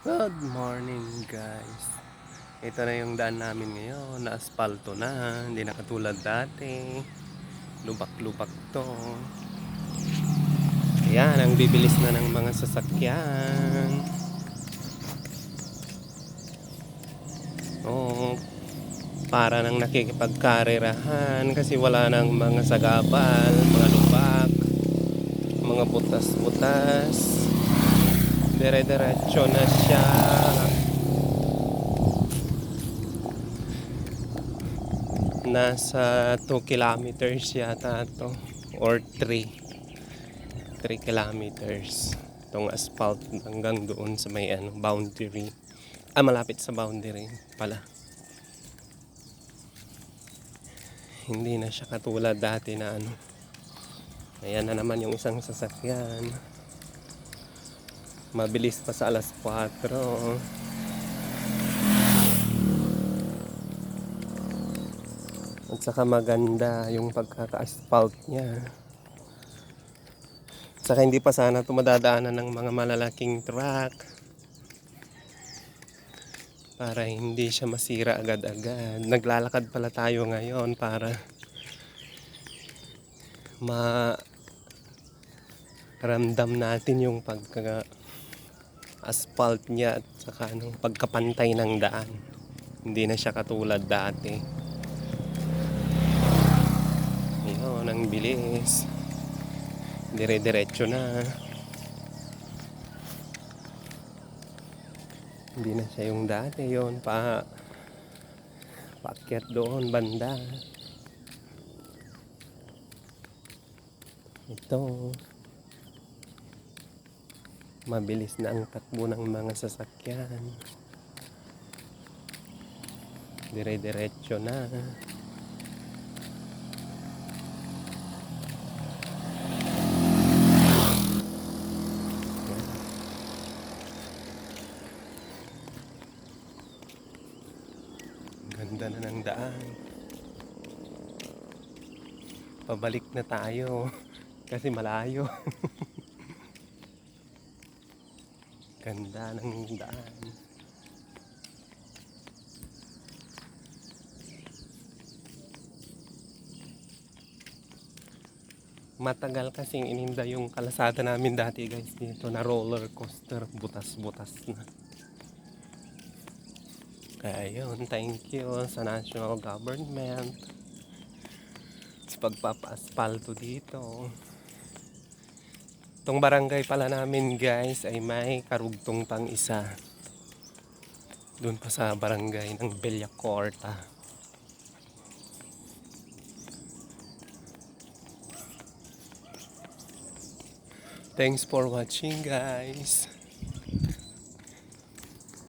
Good morning guys. Ito na yung daan namin ngayon. Na-asfalto na. Hindi na katulad dati. Lubak-lubak to. Yan, ang bibilis na ng mga sasakyan. Oo. Para nang nakikipagkarerahan kasi wala nang mga sagabal, mga lubak, mga butas-butas. Dire-diretso na siya. Nasa 2 kilometers yata to or 3. 3 kilometers. Itong asphalt hanggang doon sa may ano, boundary. Ah, malapit sa boundary pala. Hindi na siya katulad dati na ano. Ayan na naman yung isang sasakyan. Mabilis pa sa alas 4. At saka maganda yung pagkaka-asphalt niya. Saka hindi pa sana ito ng mga malalaking truck. Para hindi siya masira agad-agad. Naglalakad pala tayo ngayon para ma ramdam natin yung pagka asphalt niya at saka ano, pagkapantay ng daan. Hindi na siya katulad dati. Yun, ang bilis. Dire-diretso na. Hindi na siya yung dati. Yun, pa paakyat doon, banda. Ito. Mabilis na ang takbo ng mga sasakyan. Dire-diretso na. Ganda na ng daan. Pabalik na tayo. Kasi malayo. Ganda ng daan. Matagal kasing ininda yung kalasada namin dati guys dito na roller coaster butas-butas na. Kaya yun, thank you sa national government sa pagpapa-asfalto dito. Itong barangay pala namin guys ay may karugtong pang isa. Doon pa sa barangay ng Bellacorta. Thanks for watching guys.